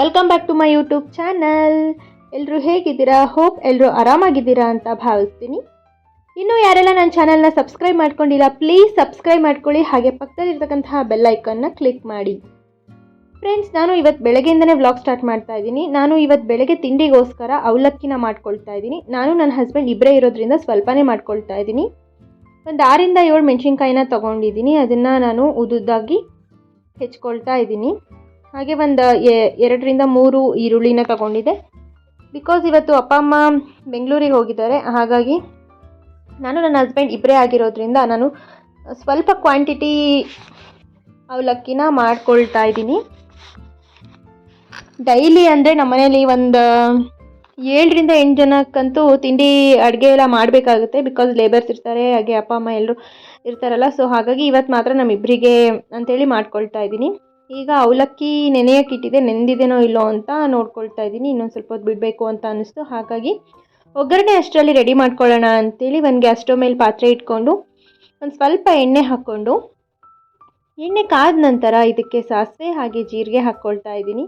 Welcome back to my YouTube channel ಎಲ್ಲರೂ ಹೇಗಿದ್ದೀರಾ? Hope ಎಲ್ಲರೂ ಆರಾಮಾಗಿದ್ದೀರಾ ಅಂತ ಭಾವಿಸ್ತೀನಿ. ಇನ್ನೂ ಯಾರೆಲ್ಲ ನನ್ನ ಚಾನಲ್ನ ಸಬ್ಸ್ಕ್ರೈಬ್ ಮಾಡ್ಕೊಂಡಿಲ್ಲ ಪ್ಲೀಸ್ ಸಬ್ಸ್ಕ್ರೈಬ್ ಮಾಡ್ಕೊಳ್ಳಿ. ಹಾಗೆ ಪಕ್ಕದಲ್ಲಿರ್ತಕ್ಕಂತಹ ಬೆಲ್ ಐಕನ್ನ ಕ್ಲಿಕ್ ಮಾಡಿ. ಫ್ರೆಂಡ್ಸ್ ನಾನು ಇವತ್ತು ಬೆಳಗ್ಗೆಯಿಂದನೇ ವ್ಲಾಗ್ ಸ್ಟಾರ್ಟ್ ಮಾಡ್ತಾ ಇದ್ದೀನಿ. ನಾನು ಇವತ್ತು ಬೆಳಗ್ಗೆ ತಿಂಡಿಗೋಸ್ಕರ ಅವಲಕ್ಕಿನ ಮಾಡ್ಕೊಳ್ತಾ ಇದ್ದೀನಿ. ನಾನು ನನ್ನ ಹಸ್ಬೆಂಡ್ ಇಬ್ಬರೇ ಇರೋದ್ರಿಂದ ಸ್ವಲ್ಪನೇ ಮಾಡ್ಕೊಳ್ತಾ ಇದ್ದೀನಿ. ಒಂದು ಆರಿಂದ ಏಳು ಮೆಣಸಿನ್ಕಾಯಿನ ತೊಗೊಂಡಿದ್ದೀನಿ. ಅದನ್ನು ನಾನು ಉದುದ್ದಾಗಿ ಹೆಚ್ಕೊಳ್ತಾ ಇದ್ದೀನಿ. ಹಾಗೆ ಒಂದು ಎರಡರಿಂದ ಮೂರು ಈರುಳ್ಳಿನ ತಗೊಂಡಿದ್ದೆ. ಬಿಕಾಸ್ ಇವತ್ತು ಅಪ್ಪ ಅಮ್ಮ ಬೆಂಗಳೂರಿಗೆ ಹೋಗಿದ್ದಾರೆ, ಹಾಗಾಗಿ ನಾನು ನನ್ನ ಹಸ್ಬೆಂಡ್ ಇಬ್ಬರೇ ಆಗಿರೋದ್ರಿಂದ ನಾನು ಸ್ವಲ್ಪ ಕ್ವಾಂಟಿಟಿ ಅವಲಕ್ಕಿನ ಮಾಡ್ಕೊಳ್ತಾ ಇದ್ದೀನಿ. ಡೈಲಿ ಅಂದರೆ ನಮ್ಮನೇಲಿ ಒಂದು, ಏಳರಿಂದ ಎಂಟು ಜನಕ್ಕಂತೂ ತಿಂಡಿ, ಅಡುಗೆ ಎಲ್ಲ ಮಾಡಬೇಕಾಗುತ್ತೆ. ಬಿಕಾಸ್ ಲೇಬರ್ಸ್ ಇರ್ತಾರೆ, ಹಾಗೆ ಅಪ್ಪ ಅಮ್ಮ ಎಲ್ಲರೂ ಇರ್ತಾರಲ್ಲ ಸೊ ಹಾಗಾಗಿ ಇವತ್ತು ಮಾತ್ರ ನಮ್ಮಿಬ್ಬರಿಗೆ ಅಂಥೇಳಿ ಮಾಡ್ಕೊಳ್ತಾ ಇದ್ದೀನಿ. ಈಗ ಅವಲಕ್ಕಿ ನೆನೆಯೋಕೆ ಇಟ್ಟಿದೆ, ನೆಂದಿದೆನೋ ಇಲ್ಲೋ ಅಂತ ನೋಡ್ಕೊಳ್ತಾ ಇದ್ದೀನಿ, ಇನ್ನೊಂದು ಸ್ವಲ್ಪ ಹೊತ್ತು ಬಿಡಬೇಕು ಅಂತ ಅನ್ನಿಸ್ತು. ಹಾಗಾಗಿ ಒಗ್ಗರಣೆ ಅಷ್ಟರಲ್ಲಿ ರೆಡಿ ಮಾಡ್ಕೊಳ್ಳೋಣ ಅಂತೇಳಿ ಒಂದು ಗ್ಯಾಸ್ ಸ್ಟವ್ ಮೇಲೆ ಪಾತ್ರೆ ಇಟ್ಕೊಂಡು, ಒಂದು ಸ್ವಲ್ಪ ಎಣ್ಣೆ ಹಾಕ್ಕೊಂಡು, ಎಣ್ಣೆ ಕಾದ ನಂತರ ಇದಕ್ಕೆ ಸಾಸಿವೆ ಹಾಗೆ ಜೀರಿಗೆ ಹಾಕ್ಕೊಳ್ತಾ ಇದ್ದೀನಿ.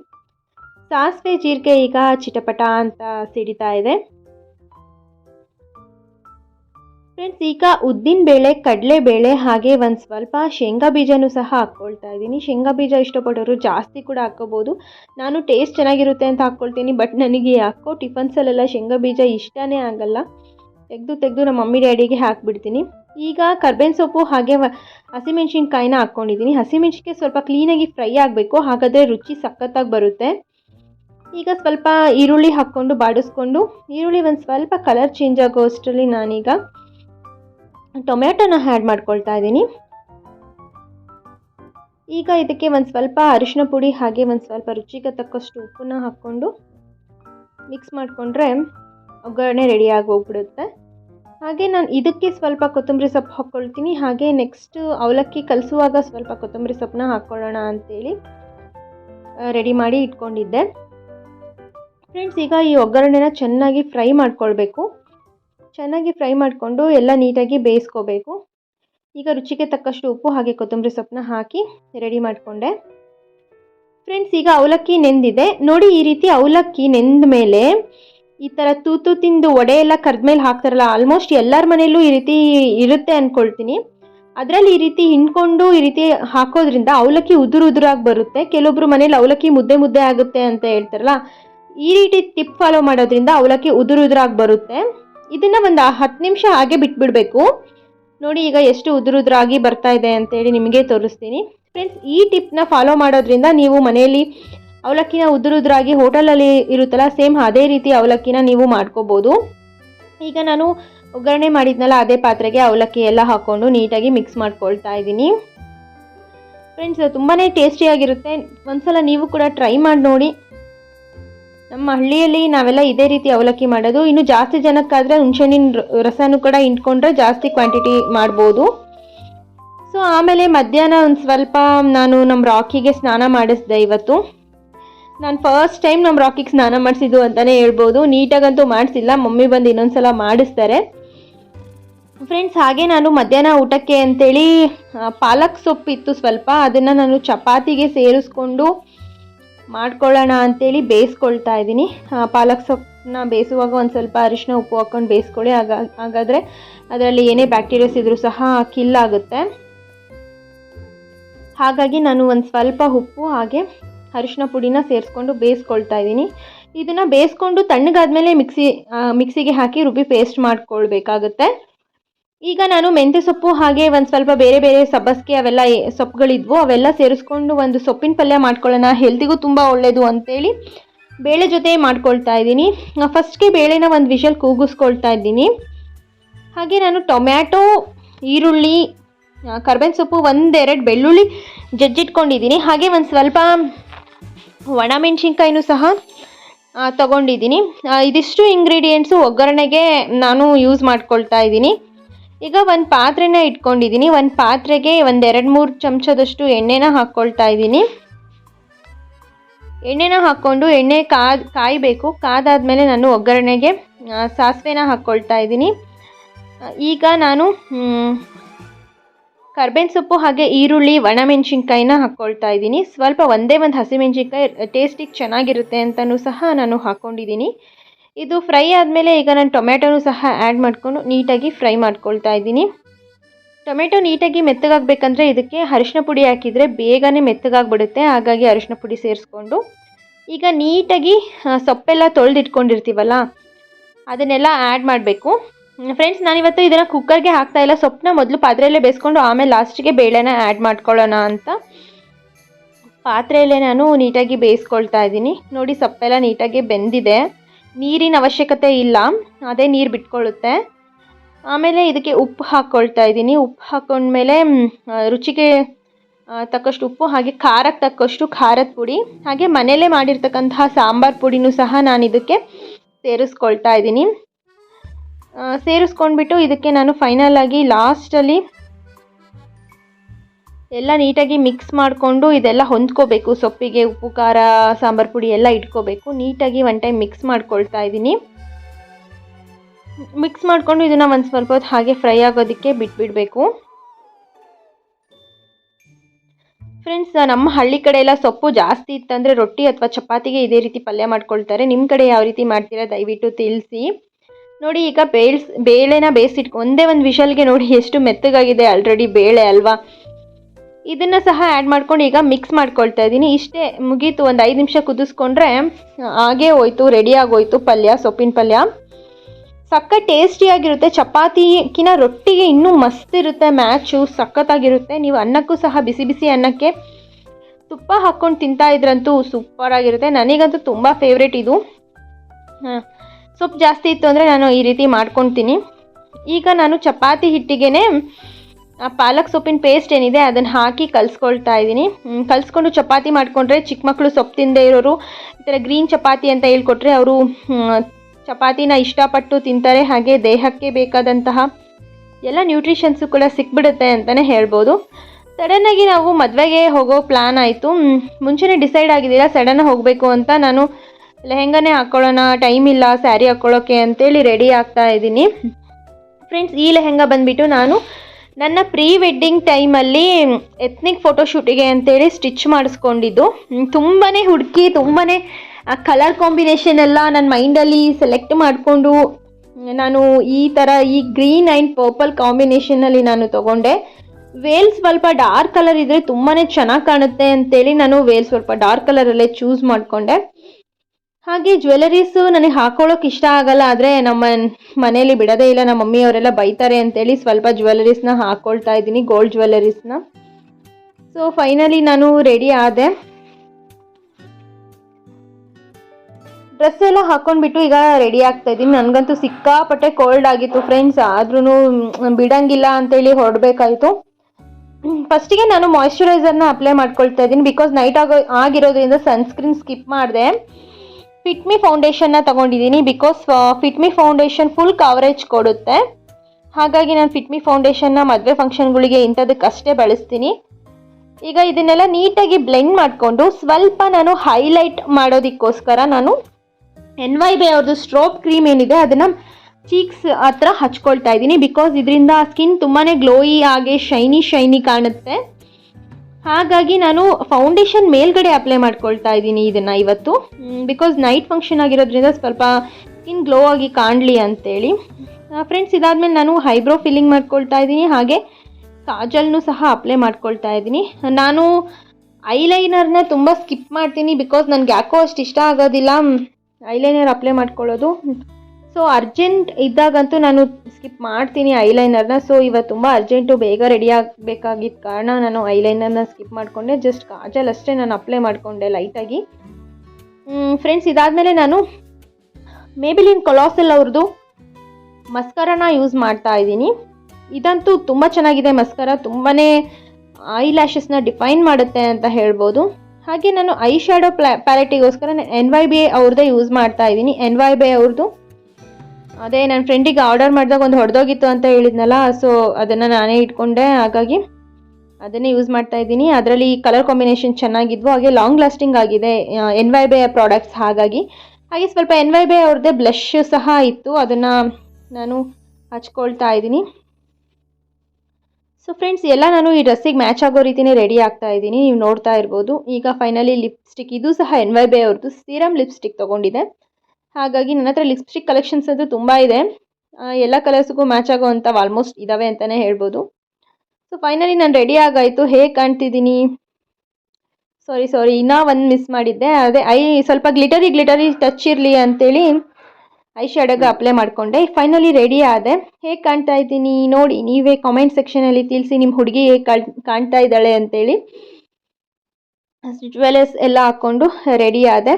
ಸಾಸಿವೆ, ಜೀರಿಗೆ ಈಗ ಚಿಟಪಟ ಅಂತ ಸಿಡಿತಾ ಇದೆ. ಫ್ರೆಂಡ್ಸ್ ಈಗ ಉದ್ದಿನ ಬೇಳೆ ಕಡಲೆಬೇಳೆ ಹಾಗೆ ಒಂದು ಸ್ವಲ್ಪ ಶೇಂಗಾ ಬೀಜನೂ ಸಹ ಹಾಕ್ಕೊಳ್ತಾ ಇದ್ದೀನಿ. ಶೇಂಗಾ ಬೀಜ ಇಷ್ಟಪಡೋರು ಜಾಸ್ತಿ ಕೂಡ ಹಾಕ್ಕೋಬೋದು. ನಾನು ಟೇಸ್ಟ್ ಚೆನ್ನಾಗಿರುತ್ತೆ ಅಂತ ಹಾಕ್ಕೊಳ್ತೀನಿ ಬಟ್ ನನಗೆ ಯಾಕೋ ಟಿಫನ್ಸಲ್ಲೆಲ್ಲ ಶೇಂಗಾ ಬೀಜ ಇಷ್ಟನೇ ಆಗಲ್ಲ. ತೆಗೆದು ತೆಗೆದು ನಮ್ಮ ಮಮ್ಮಿ ಡ್ಯಾಡಿಗೆ ಹಾಕ್ಬಿಡ್ತೀನಿ. ಈಗ ಕರ್ಬೇವಿನ ಸೊಪ್ಪು ಹಾಗೆ ಹಸಿಮೆಣ್ಸಿನ್ಕಾಯಿನ ಹಾಕ್ಕೊಂಡಿದ್ದೀನಿ. ಹಸಿಮೆಣ್ಸಿನ್ಕಾಯಿ ಸ್ವಲ್ಪ ಕ್ಲೀನಾಗಿ ಫ್ರೈ ಆಗಬೇಕು, ಹಾಗಾದರೆ ರುಚಿ ಸಖತ್ತಾಗಿ ಬರುತ್ತೆ. ಈಗ ಸ್ವಲ್ಪ ಈರುಳ್ಳಿ ಹಾಕ್ಕೊಂಡು ಬಾಡಿಸ್ಕೊಂಡು, ಈರುಳ್ಳಿ ಒಂದು ಸ್ವಲ್ಪ ಕಲರ್ ಚೇಂಜ್ ಆಗೋ ಅಷ್ಟರಲ್ಲಿ ನಾನೀಗ ಟೊಮ್ಯಾಟೊನ ಆ್ಯಡ್ ಮಾಡ್ಕೊಳ್ತಾ ಇದ್ದೀನಿ. ಈಗ ಇದಕ್ಕೆ ಒಂದು ಸ್ವಲ್ಪ ಅರಿಶಿನ ಪುಡಿ ಹಾಗೆ ಒಂದು ಸ್ವಲ್ಪ ರುಚಿಗೆ ತಕ್ಕಷ್ಟು ಉಪ್ಪನ್ನ ಹಾಕ್ಕೊಂಡು ಮಿಕ್ಸ್ ಮಾಡಿಕೊಂಡ್ರೆ ಒಗ್ಗರಣೆ ರೆಡಿಯಾಗಿ ಹೋಗ್ಬಿಡುತ್ತೆ ಹಾಗೆ ನಾನು ಇದಕ್ಕೆ ಸ್ವಲ್ಪ ಕೊತ್ತಂಬರಿ ಸೊಪ್ಪು ಹಾಕ್ಕೊಳ್ತೀನಿ. ಹಾಗೆ ನೆಕ್ಸ್ಟ್ ಅವಲಕ್ಕಿ ಕಲಸುವಾಗ ಸ್ವಲ್ಪ ಕೊತ್ತಂಬರಿ ಸೊಪ್ಪನ್ನ ಹಾಕ್ಕೊಳ್ಳೋಣ ಅಂತೇಳಿ ರೆಡಿ ಮಾಡಿ ಇಟ್ಕೊಂಡಿದ್ದೆ. ಫ್ರೆಂಡ್ಸ್ ಈಗ ಈ ಒಗ್ಗರಣೆನ ಚೆನ್ನಾಗಿ ಫ್ರೈ ಮಾಡ್ಕೊಳ್ಬೇಕು. ಚೆನ್ನಾಗಿ ಫ್ರೈ ಮಾಡಿಕೊಂಡು ಎಲ್ಲ ನೀಟಾಗಿ ಬೇಯಿಸ್ಕೋಬೇಕು. ಈಗ ರುಚಿಗೆ ತಕ್ಕಷ್ಟು ಉಪ್ಪು ಹಾಗೆ ಕೊತ್ತಂಬರಿ ಸೊಪ್ಪನ್ನ ಹಾಕಿ ರೆಡಿ ಮಾಡಿಕೊಂಡೆ. ಫ್ರೆಂಡ್ಸ್, ಈಗ ಅವಲಕ್ಕಿ ನೆಂದಿದೆ. ನೋಡಿ ಈ ರೀತಿ ಅವಲಕ್ಕಿ ನೆಂದ ಮೇಲೆ ಈ ಥರ ತೂತು ತಿಂದು ಒಡೆ ಎಲ್ಲ ಕರೆದ್ಮೇಲೆ ಹಾಕ್ತಾರಲ್ಲ ಆಲ್ಮೋಸ್ಟ್ ಎಲ್ಲರ ಮನೆಯಲ್ಲೂ ಈ ರೀತಿ ಇರುತ್ತೆ ಅಂದ್ಕೊಳ್ತೀನಿ ಅದರಲ್ಲಿ ಈ ರೀತಿ ಹಿಂಡ್ಕೊಂಡು ಈ ರೀತಿ ಹಾಕೋದ್ರಿಂದ ಅವಲಕ್ಕಿ ಉದುರು ಉದುರಾಗಿ ಬರುತ್ತೆ. ಕೆಲವೊಬ್ರು ಮನೇಲಿ ಅವಲಕ್ಕಿ ಮುದ್ದೆ ಮುದ್ದೆ ಆಗುತ್ತೆ ಅಂತ ಹೇಳ್ತಾರಲ್ಲ, ಈ ರೀತಿ ಟಿಪ್ ಫಾಲೋ ಮಾಡೋದ್ರಿಂದ ಅವಲಕ್ಕಿ ಉದುರು ಉದುರಾಗಿ ಬರುತ್ತೆ. ಇದನ್ನು ಒಂದು ಹತ್ತು ನಿಮಿಷ ಹಾಗೆ ಬಿಟ್ಬಿಡಬೇಕು. ನೋಡಿ ಈಗ ಎಷ್ಟು ಉದುರುದ್ರಾಗಿ ಬರ್ತಾ ಇದೆ ಅಂತೇಳಿ ನಿಮಗೆ ತೋರಿಸ್ತೀನಿ. ಫ್ರೆಂಡ್ಸ್ ಈ ಟಿಪ್ನ ಫಾಲೋ ಮಾಡೋದ್ರಿಂದ ನೀವು ಮನೆಯಲ್ಲಿ ಅವಲಕ್ಕಿನ ಉದುರು ಉದುರಾಗಿ ಹೋಟೆಲಲ್ಲಿ ಇರುತ್ತಲ್ಲ ಸೇಮ್ ಅದೇ ರೀತಿ ಅವಲಕ್ಕಿನ ನೀವು ಮಾಡ್ಕೋಬೋದು. ಈಗ ನಾನು ಒಗ್ಗರಣೆ ಮಾಡಿದ್ನಲ್ಲ, ಅದೇ ಪಾತ್ರೆಗೆ ಅವಲಕ್ಕಿ ಎಲ್ಲ ಹಾಕ್ಕೊಂಡು ನೀಟಾಗಿ ಮಿಕ್ಸ್ ಮಾಡ್ಕೊಳ್ತಾ ಇದ್ದೀನಿ. ಫ್ರೆಂಡ್ಸ್ ತುಂಬಾ ಟೇಸ್ಟಿಯಾಗಿರುತ್ತೆ ಒಂದ್ಸಲ ನೀವು ಕೂಡ ಟ್ರೈ ಮಾಡಿ ನೋಡಿ. ನಮ್ಮ ಹಳ್ಳಿಯಲ್ಲಿ ನಾವೆಲ್ಲ ಇದೇ ರೀತಿ ಅವಲಕ್ಕಿ ಮಾಡೋದು. ಇನ್ನು ಜಾಸ್ತಿ ಜನಕ್ಕಾದರೆ ಹುಣಸೆಹಣ್ಣಿನ ರಸನೂ ಕೂಡ ಇಟ್ಕೊಂಡ್ರೆ ಜಾಸ್ತಿ ಕ್ವಾಂಟಿಟಿ ಮಾಡ್ಬೋದು. ಸೊ ಆಮೇಲೆ ಮಧ್ಯಾಹ್ನ ಒಂದು ಸ್ವಲ್ಪ ನಾನು ನಮ್ಮ ರಾಕಿಗೆ ಸ್ನಾನ ಮಾಡಿಸ್ದೆ ಇವತ್ತು. ನಾನು ಫಸ್ಟ್ ಟೈಮ್ ನಮ್ಮ ರಾಕಿಗೆ ಸ್ನಾನ ಮಾಡಿಸಿದ್ದು ಅಂತಲೇ ಹೇಳ್ಬೋದು. ನೀಟಾಗಂತೂ ಮಾಡಿಸಿಲ್ಲ. ಮಮ್ಮಿ ಬಂದು ಇನ್ನೊಂದು ಸಲ ಮಾಡಿಸ್ತಾರೆ. ಫ್ರೆಂಡ್ಸ್ ಹಾಗೆ ನಾನು ಮಧ್ಯಾಹ್ನ ಊಟಕ್ಕೆ ಅಂತೇಳಿ ಪಾಲಕ್ ಸೊಪ್ಪು ಇತ್ತು ಸ್ವಲ್ಪ. ಅದನ್ನು ನಾನು ಚಪಾತಿಗೆ ಸೇರಿಸ್ಕೊಂಡು ಮಾಡ್ಕೊಳ್ಳೋಣ ಅಂತೇಳಿ ಬೇಯಿಸ್ಕೊಳ್ತಾ ಇದ್ದೀನಿ. ಪಾಲಕ್ ಸೊಪ್ಪನ್ನ ಬೇಯಿಸುವಾಗ ಒಂದು ಸ್ವಲ್ಪ ಅರಿಶಿನ ಉಪ್ಪು ಹಾಕ್ಕೊಂಡು ಬೇಯಿಸ್ಕೊಳ್ಳಿ. ಆಗ, ಹಾಗಾದರೆ ಅದರಲ್ಲಿ ಏನೇ ಬ್ಯಾಕ್ಟೀರಿಯಾಸ್ ಇದ್ದರೂ ಸಹ ಕಿಲ್ಲಾಗುತ್ತೆ ಹಾಗಾಗಿ ನಾನು ಒಂದು ಸ್ವಲ್ಪ ಉಪ್ಪು ಹಾಗೆ ಅರಿಶಿನ ಪುಡಿನ ಸೇರಿಸ್ಕೊಂಡು ಬೇಯಿಸ್ಕೊಳ್ತಾ ಇದ್ದೀನಿ. ಇದನ್ನು ಬೇಯಿಸ್ಕೊಂಡು ತಣ್ಣಗಾದ್ಮೇಲೆ ಮಿಕ್ಸಿ ಮಿಕ್ಸಿಗೆ ಹಾಕಿ ರುಬ್ಬಿ ಪೇಸ್ಟ್ ಮಾಡ್ಕೊಳ್ಬೇಕಾಗುತ್ತೆ. ಈಗ ನಾನು ಮೆಂತ್ಯ ಸೊಪ್ಪು ಹಾಗೆ ಒಂದು ಸ್ವಲ್ಪ ಬೇರೆ ಬೇರೆ ಸಬ್ಬಸ್ಗೆ ಅವೆಲ್ಲ ಸೊಪ್ಪುಗಳಿದ್ವು ಅವೆಲ್ಲ ಸೇರಿಸ್ಕೊಂಡು ಒಂದು ಸೊಪ್ಪಿನ ಪಲ್ಯ ಮಾಡ್ಕೊಳ್ಳೋಣ. ಹೆಲ್ತಿಗೂ ತುಂಬ ಒಳ್ಳೆಯದು ಅಂತೇಳಿ ಬೇಳೆ ಜೊತೆ ಮಾಡ್ಕೊಳ್ತಾ ಇದ್ದೀನಿ. ಫಸ್ಟ್ಗೆ ಬೇಳೆನ ಒಂದು ವಿಷಲ್ ಕೂಗಿಸ್ಕೊಳ್ತಾ ಇದ್ದೀನಿ. ಹಾಗೆ ನಾನು ಟೊಮ್ಯಾಟೊ, ಈರುಳ್ಳಿ ಕರ್ಬೇವಿನ ಸೊಪ್ಪು, ಒಂದೆರಡು ಬೆಳ್ಳುಳ್ಳಿ ಜಜ್ಜಿಟ್ಕೊಂಡಿದ್ದೀನಿ. ಹಾಗೆ ಒಂದು ಸ್ವಲ್ಪ ಒಣಮೆಣ್ಸಿನ್ಕಾಯಿನೂ ಸಹ ತಗೊಂಡಿದ್ದೀನಿ. ಇದಿಷ್ಟು ಇಂಗ್ರೀಡಿಯೆಂಟ್ಸು ಒಗ್ಗರಣೆಗೆ ನಾನು ಯೂಸ್ ಮಾಡ್ಕೊಳ್ತಾ ಇದ್ದೀನಿ. ಈಗ ಒಂದು ಪಾತ್ರೆನ ಇಟ್ಕೊಂಡಿದ್ದೀನಿ ಒಂದು ಪಾತ್ರೆಗೆ ಒಂದು ಎರಡು ಮೂರು ಚಮಚದಷ್ಟು ಎಣ್ಣೆನ ಹಾಕ್ಕೊಳ್ತಾ ಇದ್ದೀನಿ ಎಣ್ಣೆನ ಹಾಕ್ಕೊಂಡು ಎಣ್ಣೆ ಕಾದ್, ಕಾಯಬೇಕು. ಕಾದಾದಮೇಲೆ ನಾನು ಒಗ್ಗರಣೆಗೆ ಸಾಸಿವೆನ ಹಾಕ್ಕೊಳ್ತಾ ಇದ್ದೀನಿ ಈಗ ನಾನು ಕರ್ಬೇವಿನ ಸೊಪ್ಪು ಹಾಗೆ ಈರುಳ್ಳಿ, ಒಣಮೆಣಸಿನ್ಕಾಯಿನ ಹಾಕ್ಕೊಳ್ತಾ ಇದ್ದೀನಿ ಸ್ವಲ್ಪ ಒಂದೇ ಒಂದು ಹಸಿಮೆಣ್ಸಿನ್ಕಾಯಿ ಟೇಸ್ಟಿಗೆ ಚೆನ್ನಾಗಿರುತ್ತೆ ಅಂತಲೂ ಸಹ ನಾನು ಹಾಕ್ಕೊಂಡಿದ್ದೀನಿ ಇದು ಫ್ರೈ ಆದಮೇಲೆ ಈಗ ನಾನು ಟೊಮೆಟೊನೂ ಸಹ ಆ್ಯಡ್ ಮಾಡಿಕೊಂಡು ನೀಟಾಗಿ ಫ್ರೈ ಮಾಡ್ಕೊಳ್ತಾ ಇದ್ದೀನಿ. ಟೊಮೆಟೊ ನೀಟಾಗಿ ಮೆತ್ತಗಾಗಬೇಕಂದ್ರೆ ಇದಕ್ಕೆ ಅರಿಶಿನ ಪುಡಿ ಹಾಕಿದರೆ ಬೇಗನೆ ಮೆತ್ತಗಾಗ್ಬಿಡುತ್ತೆ, ಹಾಗಾಗಿ ಅರಿಶಿನ ಪುಡಿ ಸೇರಿಸ್ಕೊಂಡು. ಈಗ ನೀಟಾಗಿ ಸೊಪ್ಪೆಲ್ಲ ತೊಳೆದಿಟ್ಕೊಂಡಿರ್ತೀವಲ್ಲ, ಅದನ್ನೆಲ್ಲ ಆ್ಯಡ್ ಮಾಡಬೇಕು. ಫ್ರೆಂಡ್ಸ್ ನಾನಿವತ್ತು ಇದನ್ನು ಕುಕ್ಕರ್ಗೆ ಹಾಕ್ತಾ ಇಲ್ಲ ಸೊಪ್ಪನ್ನ ಮೊದಲು ಪಾತ್ರೆಯಲ್ಲೇ ಬೇಯಿಸ್ಕೊಂಡು ಆಮೇಲೆ ಲಾಸ್ಟಿಗೆ ಬೇಳೆನ ಆ್ಯಡ್ ಮಾಡ್ಕೊಳ್ಳೋಣ ಅಂತ. ಪಾತ್ರೆಯಲ್ಲೇ ನಾನು ನೀಟಾಗಿ ಬೇಯಿಸ್ಕೊಳ್ತಾ ಇದ್ದೀನಿ. ನೋಡಿ, ಸೊಪ್ಪೆಲ್ಲ ನೀಟಾಗಿ ಬೆಂದಿದೆ. ನೀರಿನ ಅವಶ್ಯಕತೆ ಇಲ್ಲ, ಅದೇ ನೀರು ಬಿಟ್ಕೊಳ್ಳುತ್ತೆ. ಆಮೇಲೆ ಇದಕ್ಕೆ ಉಪ್ಪು ಹಾಕ್ಕೊಳ್ತಾ ಇದ್ದೀನಿ. ಉಪ್ಪು ಹಾಕ್ಕೊಂಡ್ಮೇಲೆ ರುಚಿಗೆ ತಕ್ಕಷ್ಟು ಉಪ್ಪು, ಹಾಗೆ ಖಾರಕ್ಕೆ ತಕ್ಕಷ್ಟು ಖಾರದ ಪುಡಿ, ಹಾಗೆ ಮನೆಯಲ್ಲೇ ಮಾಡಿರ್ತಕ್ಕಂತಹ ಸಾಂಬಾರು ಪುಡಿನೂ ಸಹ ನಾನು ಇದಕ್ಕೆ ಸೇರಿಸ್ಕೊಳ್ತಾ ಇದ್ದೀನಿ. ಸೇರಿಸ್ಕೊಂಡ್ಬಿಟ್ಟು ಇದಕ್ಕೆ ನಾನು ಫೈನಲ್ ಆಗಿ ಲಾಸ್ಟಲ್ಲಿ ಎಲ್ಲ ನೀಟಾಗಿ ಮಿಕ್ಸ್ ಮಾಡಿಕೊಂಡು ಇದೆಲ್ಲ ಹೊಂದ್ಕೋಬೇಕು. ಸೊಪ್ಪಿಗೆ, ಉಪ್ಪು, ಖಾರ, ಸಾಂಬಾರು ಪುಡಿ ಎಲ್ಲ ಇಟ್ಕೋಬೇಕು. ನೀಟಾಗಿ ಒನ್ ಟೈಮ್ ಮಿಕ್ಸ್ ಮಾಡ್ಕೊಳ್ತಾ ಇದ್ದೀನಿ. ಮಿಕ್ಸ್ ಮಾಡಿಕೊಂಡು ಇದನ್ನು ಒಂದು ಸ್ವಲ್ಪ ಹೊತ್ತು ಹಾಗೆ ಫ್ರೈ ಆಗೋದಕ್ಕೆ ಬಿಟ್ಬಿಡಬೇಕು. ಫ್ರೆಂಡ್ಸ್ ನಮ್ಮ ಹಳ್ಳಿ ಕಡೆ ಎಲ್ಲ ಸೊಪ್ಪು ಜಾಸ್ತಿ ಇತ್ತಂದರೆ ರೊಟ್ಟಿ ಅಥವಾ ಚಪಾತಿಗೆ ಇದೇ ರೀತಿ ಪಲ್ಯ ಮಾಡ್ಕೊಳ್ತಾರೆ. ನಿಮ್ಮ ಕಡೆ ಯಾವ ರೀತಿ ಮಾಡ್ತೀರಾ? ದಯವಿಟ್ಟು ತಿಳಿಸಿ. ನೋಡಿ, ಈಗ ಬೇಳ್ಸ್ ಬೇಳೆನ ಬೇಯಿಸಿಟ್ಕೊ, ಒಂದೇ ಒಂದು ವಿಷಲ್ಗೆ ನೋಡಿ ಎಷ್ಟು ಮೆತ್ತಗಾಗಿದೆ. ಆಲ್ರೆಡಿ ಬೇಳೆ ಅಲ್ವಾ? ಇದನ್ನು ಸಹ ಆ್ಯಡ್ ಮಾಡ್ಕೊಂಡು ಈಗ ಮಿಕ್ಸ್ ಮಾಡ್ಕೊಳ್ತಾ ಇದ್ದೀನಿ. ಇಷ್ಟೇ ಮುಗೀತು, ಒಂದು ಐದು ನಿಮಿಷ ಕುದಿಸ್ಕೊಂಡ್ರೆ ಹಾಗೇ ಹೋಯ್ತು ರೆಡಿ ಆಗೋಯ್ತು ಪಲ್ಯ, ಸೊಪ್ಪಿನ ಪಲ್ಯ. ಸಕ್ಕ ಟೇಸ್ಟಿಯಾಗಿರುತ್ತೆ ಚಪಾತಿಗಿನ ರೊಟ್ಟಿಗೆ ಇನ್ನೂ ಮಸ್ತ್ ಇರುತ್ತೆ ಮ್ಯಾಚು ಸಖತ್ತಾಗಿರುತ್ತೆ. ನೀವು ಅನ್ನಕ್ಕೂ ಸಹ ಬಿಸಿ ಬಿಸಿ ಅನ್ನಕ್ಕೆ ತುಪ್ಪ ಹಾಕ್ಕೊಂಡು ತಿಂತಾ ಇದ್ರಂತೂ ಸೂಪರಾಗಿರುತ್ತೆ ನನಗಂತೂ ತುಂಬ ಫೇವ್ರೇಟ್ ಇದು. ಹಾಂ ಸೊಪ್ಪು ಜಾಸ್ತಿ ಇತ್ತು ಅಂದರೆ ನಾನು ಈ ರೀತಿ ಮಾಡ್ಕೊತೀನಿ. ಈಗ ನಾನು ಚಪಾತಿ ಹಿಟ್ಟಿಗೆ ಆ ಪಾಲಕ್ ಸೊಪ್ಪಿನ ಪೇಸ್ಟ್ ಏನಿದೆ, ಅದನ್ನು ಹಾಕಿ ಕಲಿಸ್ಕೊಳ್ತಾ ಇದ್ದೀನಿ ಕಲಿಸ್ಕೊಂಡು ಚಪಾತಿ ಮಾಡಿಕೊಂಡ್ರೆ ಚಿಕ್ಕ ಮಕ್ಕಳು ಸೊಪ್ಪು ತಿಂದೇ ಇರೋರು, ಈ ಥರ ಗ್ರೀನ್ ಚಪಾತಿ ಅಂತ ಹೇಳ್ಕೊಟ್ರೆ ಅವರು ಚಪಾತಿನ ಇಷ್ಟಪಟ್ಟು ತಿಂತಾರೆ. ಹಾಗೆ ದೇಹಕ್ಕೆ ಬೇಕಾದಂತಹ ಎಲ್ಲ ನ್ಯೂಟ್ರಿಷನ್ಸು ಕೂಡ ಸಿಕ್ಬಿಡುತ್ತೆ ಅಂತಲೇ ಹೇಳ್ಬೋದು. ಸಡನ್ನಾಗಿ ನಾವು ಮದುವೆಗೆ ಹೋಗೋ ಪ್ಲ್ಯಾನ್ ಆಯಿತು. ಮುಂಚೆನೇ ಡಿಸೈಡ್ ಆಗಿದ್ದೀರಾ ಸಡನ್ನಾಗಿ ಹೋಗಬೇಕು ಅಂತ ನಾನು ಲೆಹೆಂಗಾನೇ ಹಾಕ್ಕೊಳ್ಳೋಣ ಟೈಮ್ ಇಲ್ಲ ಸ್ಯಾರಿ ಹಾಕ್ಕೊಳ್ಳೋಕ್ಕೆ ಅಂತೇಳಿ ರೆಡಿ ಆಗ್ತಾ ಇದ್ದೀನಿ ಫ್ರೆಂಡ್ಸ್ ಈ ಲೆಹೆಂಗ ಬಂದುಬಿಟ್ಟು ನಾನು ನನ್ನ ಪ್ರೀ ವೆಡ್ಡಿಂಗ್ ಟೈಮಲ್ಲಿ ಎತ್ನಿಕ್ ಫೋಟೋಶೂಟಿಗೆ ಅಂತೇಳಿ ಸ್ಟಿಚ್ ಮಾಡಿಸ್ಕೊಂಡಿದ್ದು. ತುಂಬಾ ಹುಡುಕಿ ತುಂಬಾ ಕಲರ್ ಕಾಂಬಿನೇಷನ್ ಎಲ್ಲ ನನ್ನ ಮೈಂಡಲ್ಲಿ ಸೆಲೆಕ್ಟ್ ಮಾಡಿಕೊಂಡು, ನಾನು ಈ ಥರ ಈ ಗ್ರೀನ್ ಆ್ಯಂಡ್ ಪರ್ಪಲ್ ಕಾಂಬಿನೇಷನಲ್ಲಿ ನಾನು ತೊಗೊಂಡೆ. ವೇಲ್ ಸ್ವಲ್ಪ ಡಾರ್ಕ್ ಕಲರ್ ಇದ್ದರೆ ತುಂಬಾ ಚೆನ್ನಾಗಿ ಕಾಣುತ್ತೆ ಅಂತೇಳಿ ನಾನು ವೇಲ್ ಸ್ವಲ್ಪ ಡಾರ್ಕ್ ಕಲರಲ್ಲೇ ಚೂಸ್ ಮಾಡಿಕೊಂಡೆ. ಹಾಗೆ ಜ್ಯುವೆಲರೀಸು ನನಗೆ ಹಾಕೊಳ್ಳೋಕೆ ಇಷ್ಟ ಆಗಲ್ಲ, ಆದರೆ ನಮ್ಮ ಮನೇಲಿ ಬಿಡೋದೇ ಇಲ್ಲ, ನಮ್ಮ ಮಮ್ಮಿಯವರೆಲ್ಲ ಬೈತಾರೆ ಅಂತೇಳಿ ಸ್ವಲ್ಪ ಜ್ಯುವೆಲರೀಸ್ನ ಹಾಕ್ಕೊಳ್ತಾ ಇದ್ದೀನಿ ಗೋಲ್ಡ್ ಜ್ಯುವೆಲರೀಸ್ನ. ಸೊ ಫೈನಲಿ ನಾನು ರೆಡಿ ಆದೆ. ಡ್ರೆಸ್ ಎಲ್ಲ ಹಾಕೊಂಡ್ಬಿಟ್ಟು ಈಗ ರೆಡಿ ಆಗ್ತಾ ಇದ್ದೀನಿ. ನನಗಂತೂ ಸಿಕ್ಕಾಪಟ್ಟೆ ಕೋಲ್ಡ್ ಆಗಿತ್ತು ಫ್ರೆಂಡ್ಸ್ ಆದ್ರೂ ಬಿಡಂಗಿಲ್ಲ ಅಂತೇಳಿ ಹೊರಡಬೇಕಾಯ್ತು. ಫಸ್ಟಿಗೆ ನಾನು ಮಾಯಿಶ್ಚರೈಸರ್ನ ಅಪ್ಲೈ ಮಾಡ್ಕೊಳ್ತಾ ಇದ್ದೀನಿ ಬಿಕಾಸ್ ನೈಟ್ ಆಗೋ ಆಗಿರೋದ್ರಿಂದ ಸನ್ಸ್ಕ್ರೀನ್ ಸ್ಕಿಪ್ ಮಾಡಿದೆ. ಫಿಟ್ಮಿ ಫೌಂಡೇಶನ್ನ ತಗೊಂಡಿದ್ದೀನಿ because fit me foundation full coverage ಕೊಡುತ್ತೆ. ಹಾಗಾಗಿ ನಾನು ಫಿಟ್ಮಿ ಫೌಂಡೇಶನ್ನ ಮದುವೆ ಫಂಕ್ಷನ್ಗಳಿಗೆ ಇಂಥದಕ್ಕಷ್ಟೇ ಬಳಸ್ತೀನಿ. ಈಗ ಇದನ್ನೆಲ್ಲ ನೀಟಾಗಿ ಬ್ಲೆಂಡ್ ಮಾಡಿಕೊಂಡು ಸ್ವಲ್ಪ ನಾನು ಹೈಲೈಟ್ ಮಾಡೋದಕ್ಕೋಸ್ಕರ ನಾನು ಎನ್ ವೈ ಬಿ ಅವ್ರದ್ದು ಸ್ಟ್ರೋಪ್ ಕ್ರೀಮ್ ಏನಿದೆ ಅದನ್ನು ಚೀಕ್ಸ್ ಹತ್ರ ಹಚ್ಕೊಳ್ತಾ ಇದ್ದೀನಿ ಬಿಕಾಸ್ ಇದರಿಂದ ಸ್ಕಿನ್ ತುಂಬಾ ಗ್ಲೋಯಿ ಆಗಿ ಶೈನಿ ಶೈನಿ ಕಾಣುತ್ತೆ. ಹಾಗಾಗಿ ನಾನು ಫೌಂಡೇಶನ್ ಮೇಲ್ಗಡೆ ಅಪ್ಲೈ ಮಾಡ್ಕೊಳ್ತಾ ಇದ್ದೀನಿ ಇದನ್ನು ಇವತ್ತು. ಬಿಕಾಸ್ ನೈಟ್ ಫಂಕ್ಷನ್ ಆಗಿರೋದ್ರಿಂದ ಸ್ವಲ್ಪ ಸ್ಕಿನ್ ಗ್ಲೋ ಆಗಿ ಕಾಣಲಿ ಅಂತೇಳಿ. ಫ್ರೆಂಡ್ಸ್ ಇದಾದಮೇಲೆ ನಾನು ಹೈಬ್ರೋ ಫಿಲ್ಲಿಂಗ್ ಮಾಡ್ಕೊಳ್ತಾ ಇದ್ದೀನಿ. ಹಾಗೆ ಕಾಜಲ್ನು ಸಹ ಅಪ್ಲೈ ಮಾಡ್ಕೊಳ್ತಾ ಇದ್ದೀನಿ. ನಾನು ಐಲೈನರ್ನ ತುಂಬ ಸ್ಕಿಪ್ ಮಾಡ್ತೀನಿ ಬಿಕಾಸ್ ನನಗೆ ಯಾಕೋ ಅಷ್ಟು ಇಷ್ಟ ಆಗೋದಿಲ್ಲ. ಐಲೈನರ್ ಅಪ್ಲೈ ಮಾಡ್ಕೊಳ್ಳೋದು. ಸೊ ಅರ್ಜೆಂಟ್ ಇದ್ದಾಗಂತೂ ನಾನು ಸ್ಕಿಪ್ ಮಾಡ್ತೀನಿ ಐಲೈನರ್ನ ಸೊ ಇವತ್ತು ತುಂಬ ಅರ್ಜೆಂಟು ಬೇಗ ರೆಡಿ ಆಗಬೇಕಾಗಿದ್ದ ಕಾರಣ ನಾನು ಐಲೈನರ್ನ ಸ್ಕಿಪ್ ಮಾಡಿಕೊಂಡೆ. ಜಸ್ಟ್ ಕಾಜಲ್ ಅಷ್ಟೇ ನಾನು ಅಪ್ಲೈ ಮಾಡಿಕೊಂಡೆ ಲೈಟಾಗಿ ಫ್ರೆಂಡ್ಸ್ ಇದಾದಮೇಲೆ ನಾನು ಮೇಬಿಲಿನ್ ಕೊಲಾಸಲ್ ಅವ್ರದ್ದು ಮಸ್ಕರನ ಯೂಸ್ ಮಾಡ್ತಾ ಇದ್ದೀನಿ. ಇದಂತೂ ತುಂಬ ಚೆನ್ನಾಗಿದೆ ಮಸ್ಕರ ತುಂಬಾ ಐ ಲ್ಯಾಶಸ್ನ ಡಿಫೈನ್ ಮಾಡುತ್ತೆ ಅಂತ ಹೇಳ್ಬೋದು. ಹಾಗೆ ನಾನು ಐ ಶ್ಯಾಡೋ ಪ್ಲಾ ಪ್ಯಾಲೆಟಿಗೋಸ್ಕರ ಎನ್ ವೈ ಬಿ ಎ ಅವ್ರದ್ದೇ ಯೂಸ್ ಮಾಡ್ತಾ ಇದ್ದೀನಿ. ಎನ್ ವೈ ಬಿ ಅವ್ರದ್ದು ಅದೇ ನನ್ನ ಫ್ರೆಂಡಿಗೆ ಆರ್ಡರ್ ಮಾಡಿದಾಗ ಒಂದು ಹೊಡೆದೋಗಿತ್ತು ಅಂತ ಹೇಳಿದ್ನಲ್ಲ ಸೊ ಅದನ್ನು ನಾನೇ ಇಟ್ಕೊಂಡೆ. ಹಾಗಾಗಿ ಅದನ್ನೇ ಯೂಸ್ ಮಾಡ್ತಾ ಇದ್ದೀನಿ. ಅದರಲ್ಲಿ ಕಲರ್ ಕಾಂಬಿನೇಷನ್ ಚೆನ್ನಾಗಿದ್ವು, ಹಾಗೆ ಲಾಂಗ್ ಲಾಸ್ಟಿಂಗ್ ಆಗಿದೆ ಎನ್ ವೈ ಬೆ ಪ್ರಾಡಕ್ಟ್ಸ್ ಹಾಗಾಗಿ. ಹಾಗೆ ಸ್ವಲ್ಪ ಎನ್ ವೈ ಬೆ ಅವ್ರದ್ದೇ ಬ್ಲಷ್ ಸಹ ಇತ್ತು, ಅದನ್ನು ನಾನು ಹಚ್ಕೊಳ್ತಾ ಇದ್ದೀನಿ. ಸೊ ಫ್ರೆಂಡ್ಸ್ ಎಲ್ಲ ನಾನು ಈ ಡ್ರೆಸ್ಸಿಗೆ ಮ್ಯಾಚ್ ಆಗೋ ರೀತಿಯೇ ರೆಡಿ ಆಗ್ತಾ ಇದ್ದೀನಿ, ನೀವು ನೋಡ್ತಾ ಇರ್ಬೋದು. ಈಗ ಫೈನಲಿ ಲಿಪ್ಸ್ಟಿಕ್ ಇದು ಸಹ ಎನ್ ವೈ ಬೈ ಅವ್ರದ್ದು ಸೀರಮ್ ಲಿಪ್ಸ್ಟಿಕ್ ತೊಗೊಂಡಿದೆ. ಹಾಗಾಗಿ ನನ್ನ ಹತ್ರ ಲಿಪ್ಸ್ಟಿಕ್ ಕಲೆಕ್ಷನ್ಸ್ ಅಂತೂ ತುಂಬ ಇದೆ. ಎಲ್ಲ ಕಲರ್ಸ್ಗೂ ಮ್ಯಾಚ್ ಆಗೋವಂಥ ಆಲ್ಮೋಸ್ಟ್ ಇದ್ದಾವೆ ಅಂತಲೇ ಹೇಳ್ಬೋದು. ಸೊ ಫೈನಲಿ ನಾನು ರೆಡಿ ಆಗಾಯಿತು. ಹೇಗೆ ಕಾಣ್ತಿದ್ದೀನಿ? ಸಾರಿ ಸಾರಿ ಇನ್ನೂ ಒಂದು ಮಿಸ್ ಮಾಡಿದ್ದೆ. ಅದೇ ಐ ಸ್ವಲ್ಪ ಗ್ಲಿಟರಿ ಗ್ಲಿಟರಿ ಟಚ್ ಇರಲಿ ಅಂತೇಳಿ ಐ ಶ್ಯಾಡೋಗೆ ಅಪ್ಲೈ ಮಾಡಿಕೊಂಡೆ. ಫೈನಲಿ ರೆಡಿ ಆದೆ. ಹೇಗೆ ಕಾಣ್ತಾ ಇದ್ದೀನಿ? ನೋಡಿ ನೀವೇ ಕಾಮೆಂಟ್ ಸೆಕ್ಷನಲ್ಲಿ ತಿಳಿಸಿ ನಿಮ್ಮ ಹುಡುಗಿ ಹೇಗೆ ಕಾಣ್ತಾ ಇದ್ದಾಳೆ ಅಂತೇಳಿ. ಜ್ಯುವೆಲರ್ಸ್ ಎಲ್ಲ ಹಾಕ್ಕೊಂಡು ರೆಡಿ ಆದೆ.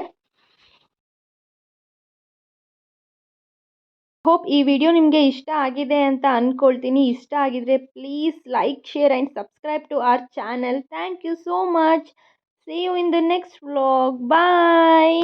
ಹೋಪ್ ಈ ವಿಡಿಯೋ ನಿಮಗೆ ಇಷ್ಟ ಆಗಿದೆ ಅಂತ ಅಂದ್ಕೊಳ್ತೀನಿ ಇಷ್ಟ ಆಗಿದ್ರೆ please like share and subscribe to our channel thank you so much see you in the next vlog bye